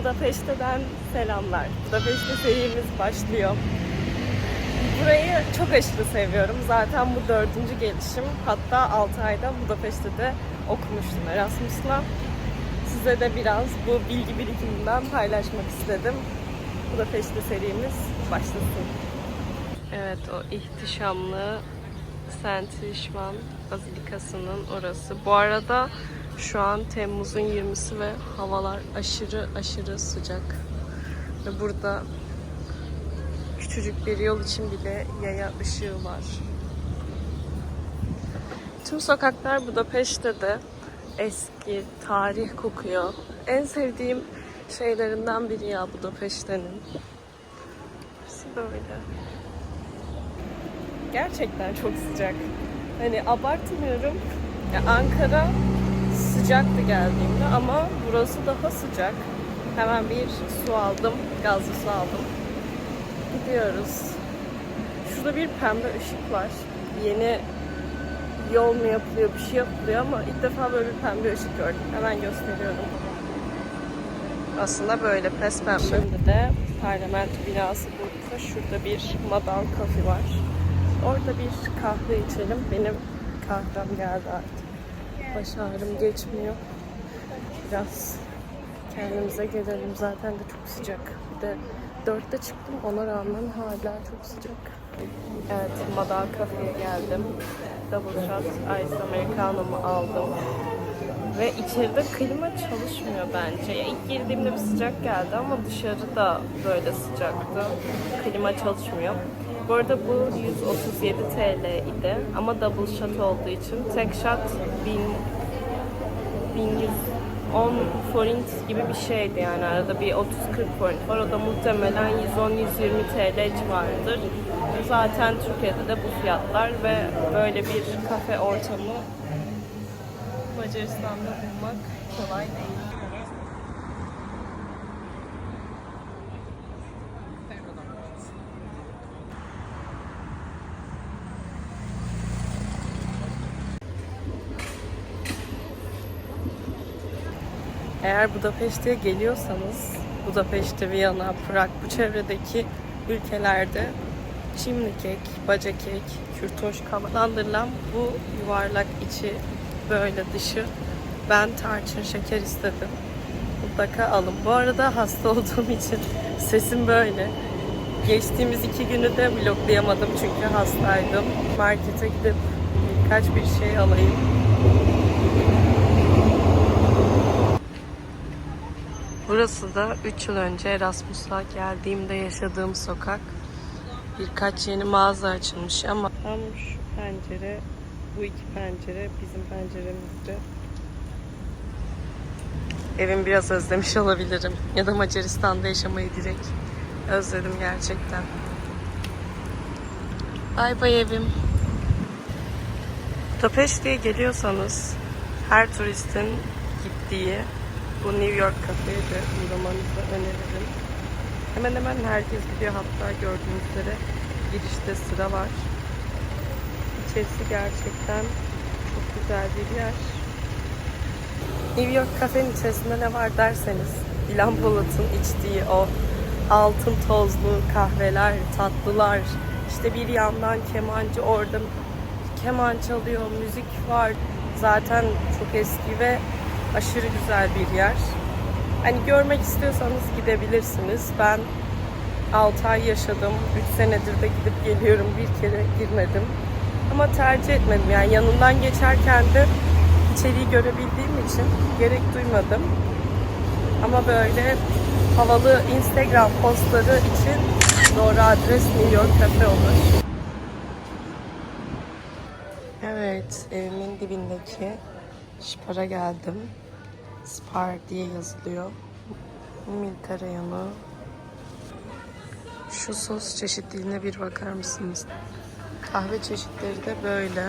Budapeşte'den selamlar. Budapeşte serimiz başlıyor. Burayı çok aşırı seviyorum. Zaten bu dördüncü gelişim. Hatta 6 ayda Budapeşte'de okumuştum Erasmus'la. Size de biraz bu bilgi birikiminden paylaşmak istedim. Budapeşte serimiz başlasın. Evet o ihtişamlı Saint Işvan Bazilikası'nın orası. Bu arada şu an Temmuz'un 20'si ve havalar aşırı aşırı sıcak. Ve burada küçücük bir yol için bile yaya ışığı var. Tüm sokaklar Budapeşte'de eski, tarih kokuyor. En sevdiğim şeylerinden biri ya Budapeşte'nin. Hepsi böyle. Gerçekten çok sıcak. Hani abartmıyorum. Ya Ankara sıcaktı geldiğimde ama burası daha sıcak. Hemen bir su aldım, gazlı su aldım. Gidiyoruz. Şurada bir pembe ışık var. Yeni yol mu yapılıyor, bir şey yapılıyor ama ilk defa böyle bir pembe ışık gördüm. Hemen gösteriyorum. Aslında böyle pes pembe. Şimdi de parlamento binası burada. Şurada bir Madal Kafe var. Orada bir kahve içelim. Benim kahvem geldi artık. Baş ağrım geçmiyor. Biraz kendimize gelelim. Zaten de çok sıcak. Bir de dörtte çıktım. Ona rağmen hala çok sıcak. Evet, Madal Cafe'ye geldim. Double shot ice americano'mu aldım. Ve içeride klima çalışmıyor bence. Ya ilk girdiğimde bir sıcak geldi ama dışarı da böyle sıcaktı. Klima çalışmıyor. Bu arada bu 137 TL idi ama double shot olduğu için tek shot 1000 1110 forint gibi bir şeydi yani arada bir 30-40 forint var. O da muhtemelen 110-120 TL civarıdır. Zaten Türkiye'de de bu fiyatlar ve böyle bir kafe ortamı Macaristan'da bulmak kolay değil. Eğer Budapeşte'ye geliyorsanız, Budapeşte, Viyana, Prag bu çevredeki ülkelerde çimli kek, baca kek, kürtoş kavalandırılan bu yuvarlak içi böyle dışı ben tarçın şeker istedim. Mutlaka alın. Bu arada hasta olduğum için sesim böyle. Geçtiğimiz iki günü de vloglayamadım çünkü hastaydım. Markete gidip birkaç bir şey alayım. Burası da 3 yıl önce Erasmus'a geldiğimde yaşadığım sokak. Birkaç yeni mağaza açılmış ama tam şu pencere, bu iki pencere bizim penceremizdi. Evimi biraz özlemiş olabilirim. Ya da Macaristan'da yaşamayı direkt özledim gerçekten. Bay bay evim. Budapeşte'ye geliyorsanız her turistin gittiği bu New York kafeye de uğramanızı öneririm. Hemen hemen herkes gidiyor. Hatta gördüğünüz üzere girişte sıra var. İçerisi gerçekten çok güzel bir yer. New York kafenin içerisinde ne var derseniz Dilan Polat'ın içtiği o altın tozlu kahveler, tatlılar, işte bir yandan kemancı orada keman çalıyor, müzik var. Zaten çok eski ve aşırı güzel bir yer. Hani görmek istiyorsanız gidebilirsiniz. Ben 6 ay yaşadım. 3 senedir de gidip geliyorum. Bir kere girmedim. Ama tercih etmedim. Yani yanından geçerken de içeriği görebildiğim için gerek duymadım. Ama böyle havalı Instagram postları için doğru adres New York Cafe olur. Evet, evimin dibindeki Şpar'a geldim. Spar diye yazılıyor. Milka reyonu. Şu sos çeşitliliğine bir bakar mısınız? Kahve çeşitleri de böyle.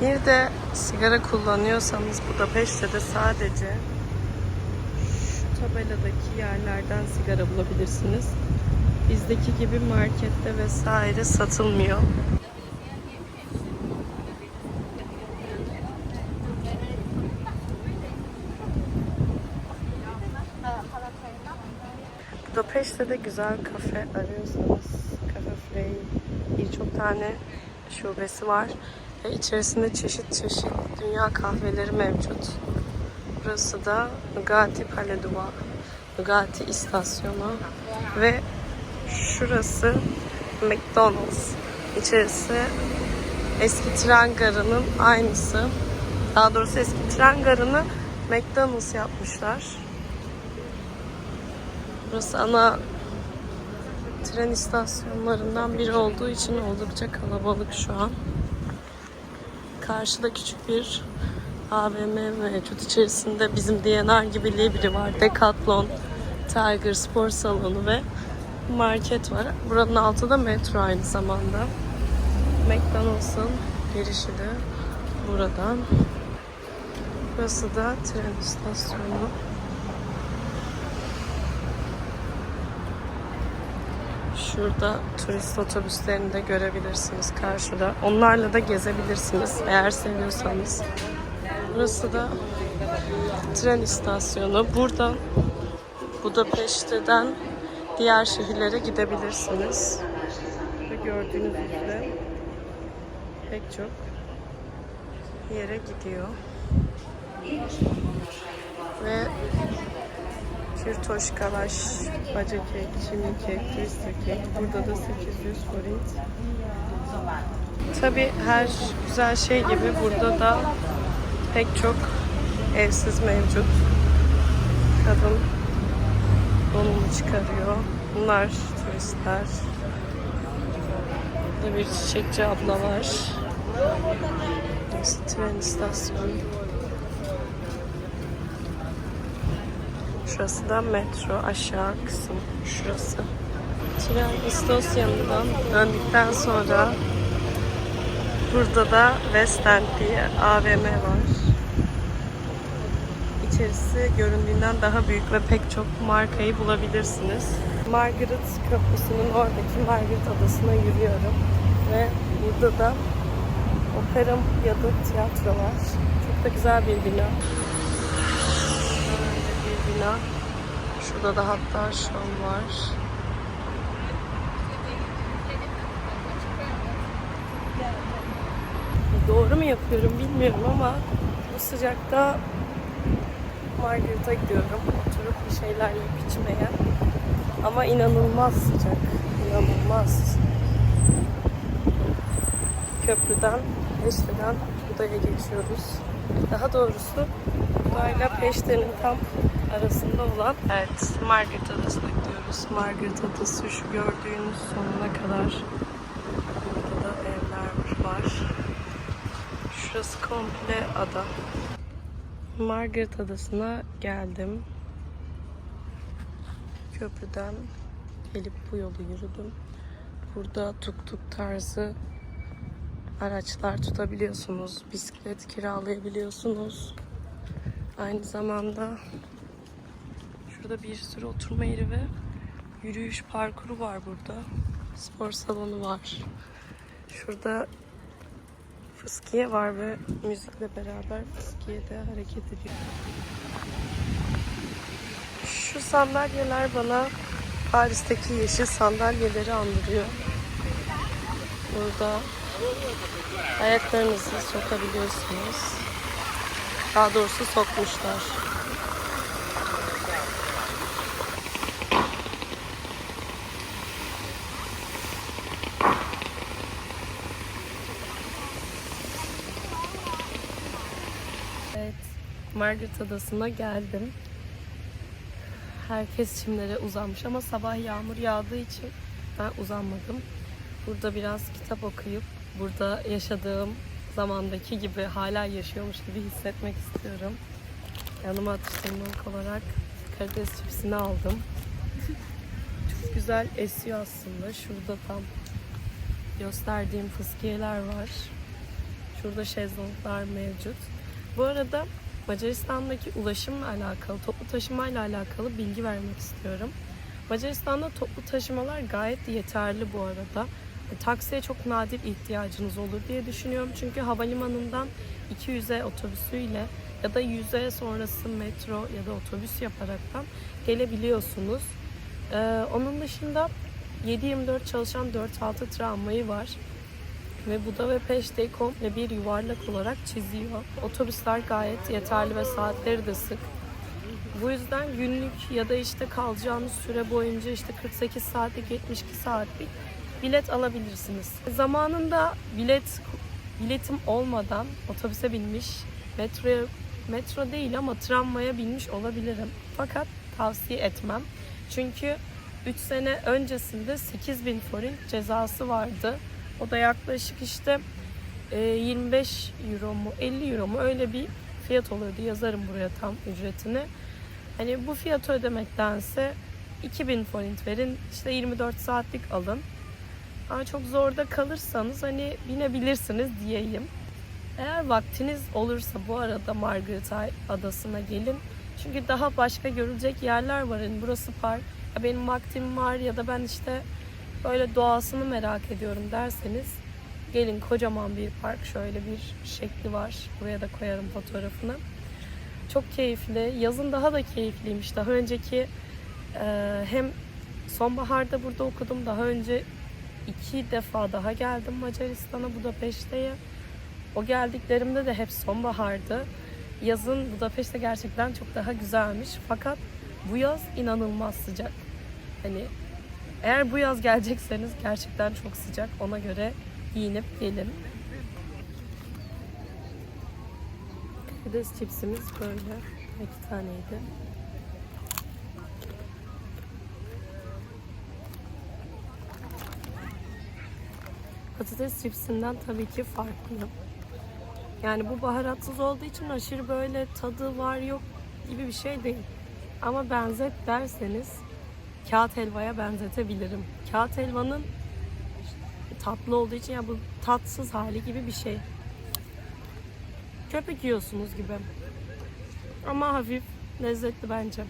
Bir de sigara kullanıyorsanız Budapeşte'de sadece şu tabeladaki yerlerden sigara bulabilirsiniz. bizdeki gibi markette vesaire satılmıyor. Budapeşte de güzel kafe arıyorsanız Cafe Frey birçok tane şubesi var ve içerisinde çeşit çeşit dünya kahveleri mevcut. Burası da Nugati Paleduva, Nugati istasyonu ve şurası McDonald's. İçerisi eski tren garının aynısı. Daha doğrusu eski tren garını McDonald's yapmışlar. Burası ana tren istasyonlarından biri olduğu için oldukça kalabalık şu an. Karşıda küçük bir AVM mevcut. İçerisinde bizim DNR gibi biri var. Decathlon, Tiger spor salonu ve market var. Buranın altı da metro aynı zamanda. McDonald's'ın girişi de buradan. Burası da tren istasyonu. Şurada turist otobüslerini de görebilirsiniz karşıda. Onlarla da gezebilirsiniz eğer seviyorsanız. Burası da tren istasyonu. Buradan Budapeşte'den diğer şehirlere gidebilirsiniz. Ve gördüğünüz üzere pek çok yere gidiyor. Ve Kürtoş kalaş, baca kek, çimi kek, twister kek. Burada da 800 forint. Tabi her güzel şey gibi burada da pek çok evsiz mevcut. Kadın donunu çıkarıyor. Bunlar turistler. Burada bir çiçekçi abla var. Burası tren istasyonu. Şurası da metro aşağı kısım. Şurası. Tren istasyonundan döndükten sonra burada da West End diye AVM var. İçerisi göründüğünden daha büyük ve pek çok markayı bulabilirsiniz. Margaret Köprüsü'nün oradaki Margaret Adası'na yürüyorum. Ve burada da opera ya da tiyatro var. Çok da güzel bir bina. Böyle bir bina. Şurada da hatta şov var. Doğru mu yapıyorum bilmiyorum ama bu sıcakta Margaret'a gidiyorum. Oturup bir şeyler yiyip içmeye. Ama inanılmaz sıcak. İnanılmaz. Köprüden, Peşte'den Buda'ya geçiyoruz. Daha doğrusu Buda'yla Peşte'nin tam arasında olan Evet, Margaret Adası'na gidiyoruz. Margaret Adası şu gördüğünüz sonuna kadar burada da evler var. Şurası komple ada. Margaret Adası'na geldim. Köprüden gelip bu yolu yürüdüm. Burada tuk tuk tarzı araçlar tutabiliyorsunuz. Bisiklet kiralayabiliyorsunuz. Aynı zamanda şurada bir sürü oturma yeri ve yürüyüş parkuru var burada. Spor salonu var. Şurada fıskiye var ve müzikle beraber fıskiye de hareket ediyor. Şu sandalyeler bana Paris'teki yeşil sandalyeleri andırıyor. Burada ayaklarınızı sokabiliyorsunuz. Daha doğrusu sokmuşlar. Evet, Margaret Adası'na geldim. Herkes çimlere uzanmış ama sabah yağmur yağdığı için ben uzanmadım. Burada biraz kitap okuyup burada yaşadığım zamandaki gibi hala yaşıyormuş gibi hissetmek istiyorum. Yanıma atıştırmalık olarak karides çipsini aldım. Çok güzel esiyor aslında. Şurada tam gösterdiğim fıskiyeler var. Şurada şezlonglar mevcut. Bu arada Macaristan'daki ulaşımla alakalı, toplu taşımayla alakalı bilgi vermek istiyorum. Macaristan'da toplu taşımalar gayet yeterli bu arada. E, Taksiye çok nadir ihtiyacınız olur diye düşünüyorum. Çünkü havalimanından 200'e otobüsüyle ya da 100'e sonrası metro ya da otobüs yaparaktan gelebiliyorsunuz. Ee, onun dışında 7-24 çalışan 4-6 tramvayı var. Ve Buda ve Peşte'yi komple bir yuvarlak olarak çiziyor. Otobüsler gayet yeterli ve saatleri de sık. Bu yüzden günlük ya da işte kalacağınız süre boyunca işte 48 saatlik 72 saatlik bilet alabilirsiniz. Zamanında bilet biletim olmadan otobüse binmiş, metroya metro değil ama tramvaya binmiş olabilirim. Fakat tavsiye etmem. Çünkü 3 sene öncesinde 8000 forint cezası vardı. O da yaklaşık işte e, 25 euro mu 50 euro mu öyle bir fiyat oluyordu. Yazarım buraya tam ücretini. Hani bu fiyatı ödemektense 2000 forint verin işte 24 saatlik alın. Ama çok zorda kalırsanız hani binebilirsiniz diyeyim. Eğer vaktiniz olursa bu arada Margaret Adası'na gelin. Çünkü daha başka görülecek yerler var. Yani burası park. Ya benim vaktim var ya da ben işte böyle doğasını merak ediyorum derseniz gelin kocaman bir park. Şöyle bir şekli var. Buraya da koyarım fotoğrafını. Çok keyifli. Yazın daha da keyifliymiş. Daha önceki e, hem sonbaharda burada okudum. Daha önce iki defa daha geldim Macaristan'a, Budapeşte'ye. O geldiklerimde de hep sonbahardı. Yazın Budapeşte gerçekten çok daha güzelmiş. Fakat bu yaz inanılmaz sıcak. Hani eğer bu yaz gelecekseniz gerçekten çok sıcak. Ona göre giyinip gelin. Patates çipsimiz böyle. iki taneydi. Patates çipsinden tabii ki farklı. Yani bu baharatsız olduğu için aşırı böyle tadı var yok gibi bir şey değil. Ama benzet derseniz kağıt helvaya benzetebilirim. Kağıt helvanın tatlı olduğu için ya bu tatsız hali gibi bir şey. Köpek yiyorsunuz gibi. Ama hafif lezzetli bence.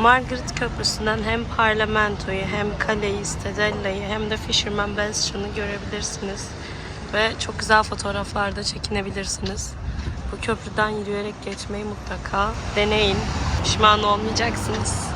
Margaret Köprüsü'nden hem parlamentoyu hem kaleyi, Stedella'yı hem de Fisherman Bastion'ı görebilirsiniz. Ve çok güzel fotoğraflar da çekinebilirsiniz. Bu köprüden yürüyerek geçmeyi mutlaka deneyin. Pişman olmayacaksınız.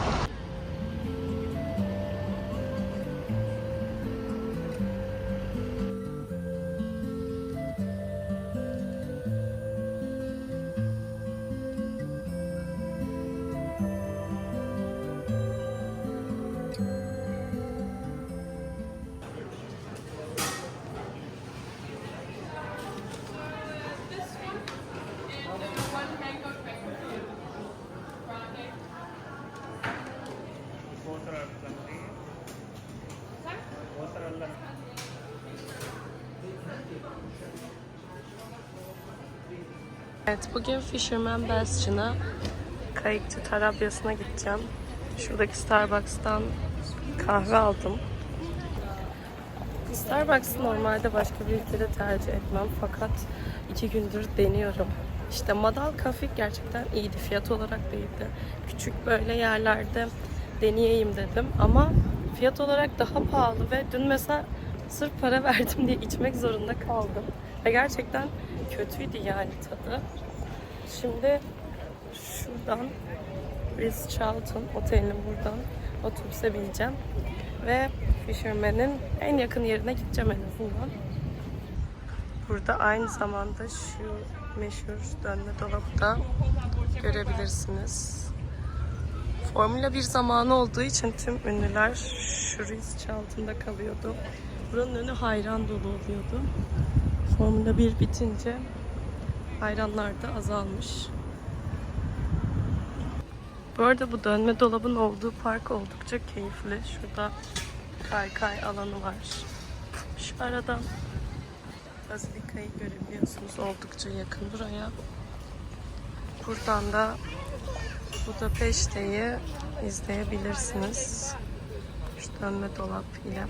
Evet, bugün Fisherman Bastion'a Kayıkçı Tarabyası'na gideceğim. Şuradaki Starbucks'tan kahve aldım. Starbucks'ı normalde başka bir ülkede tercih etmem fakat iki gündür deniyorum. İşte Madal Cafe gerçekten iyiydi. Fiyat olarak da iyiydi. Küçük böyle yerlerde deneyeyim dedim ama fiyat olarak daha pahalı ve dün mesela sırf para verdim diye içmek zorunda kaldım. Ve gerçekten kötüydü yani tadı. Şimdi şuradan Ritz Charlton otelinin buradan otobüse bineceğim. Ve Fisherman'in en yakın yerine gideceğim en azından. Burada aynı zamanda şu meşhur dönme dolabı da görebilirsiniz. Formula 1 zamanı olduğu için tüm ünlüler şu Ritz Charlton'da kalıyordu. Buranın önü hayran dolu oluyordu. Formula 1 bitince Hayranlar da azalmış. Bu arada bu dönme dolabın olduğu park oldukça keyifli. Şurada kaykay alanı var. Şu aradan Bazilika'yı görebiliyorsunuz. Oldukça yakın buraya. Buradan da Budapeşte'yi izleyebilirsiniz. Şu dönme dolap ile.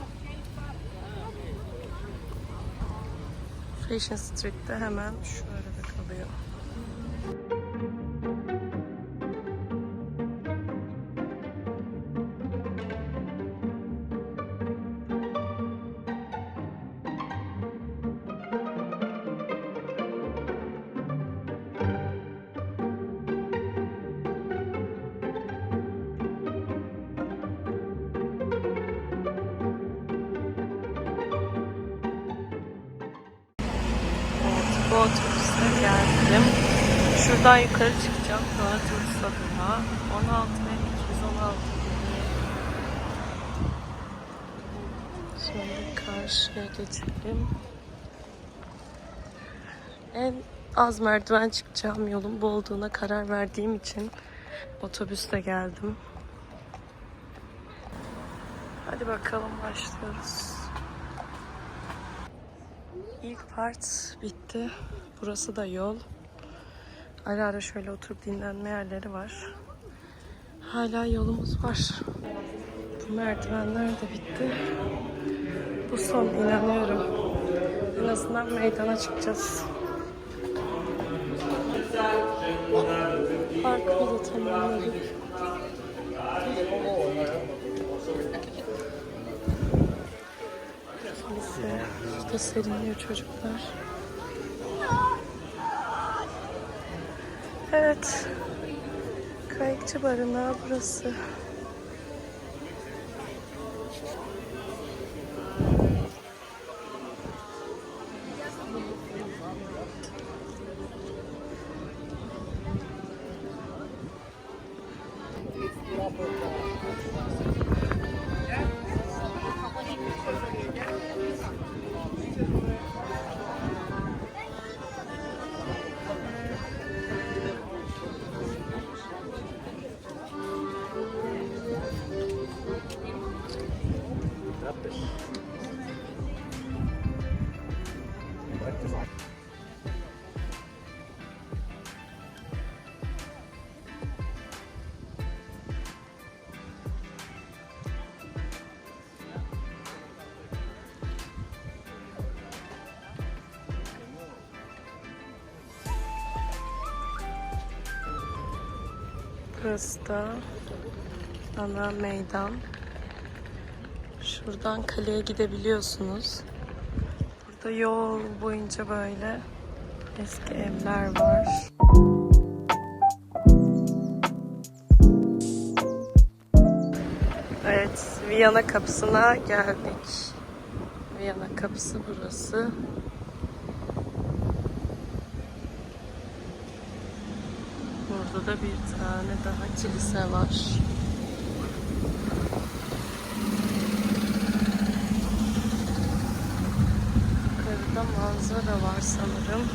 Fashion Street'te hemen şu arada oluyor. Şuradan yukarı çıkacağım. Sonra turist adına. 16 ve 216 diye. Şimdi karşıya geçelim. En az merdiven çıkacağım yolun bu olduğuna karar verdiğim için otobüste geldim. Hadi bakalım başlıyoruz. İlk part bitti. Burası da yol. Ara ara şöyle oturup dinlenme yerleri var. Hala yolumuz var. Bu merdivenler de bitti. Bu son inanıyorum. En azından meydana çıkacağız. Parkı da tamamladık. Kilise. Şurada seriniyor çocuklar. Evet. Kayıkçı barınağı burası. Burası da ana meydan. Şuradan kaleye gidebiliyorsunuz. Burada yol boyunca böyle eski evler var. Evet, Viyana kapısına geldik. Viyana kapısı burası. Burada da bir tane daha kilise var. Yukarıda manzara var sanırım.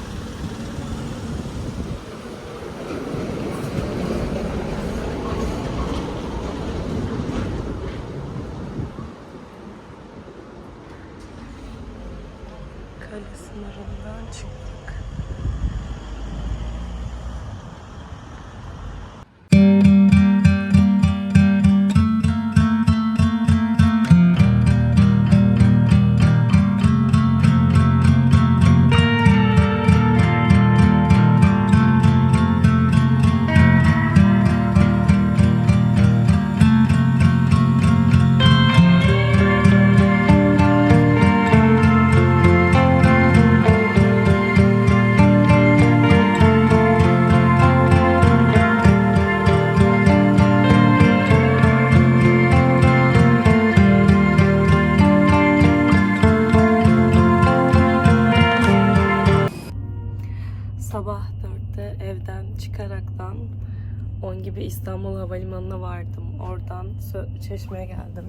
Geldim.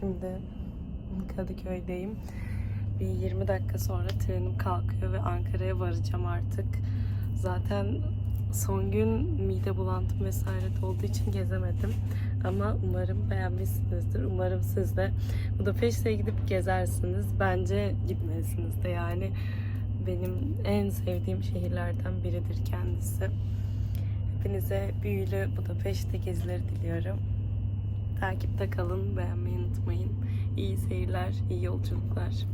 Şimdi Kadıköy'deyim. Bir 20 dakika sonra trenim kalkıyor ve Ankara'ya varacağım artık. Zaten son gün mide bulantım vesaire olduğu için gezemedim. Ama umarım beğenmişsinizdir. Umarım siz de Budapeşte'ye gidip gezersiniz. Bence gitmelisiniz de yani. Benim en sevdiğim şehirlerden biridir kendisi. Hepinize büyülü Budapeşte gezileri diliyorum. Takipte kalın, beğenmeyi unutmayın. İyi seyirler, iyi yolculuklar.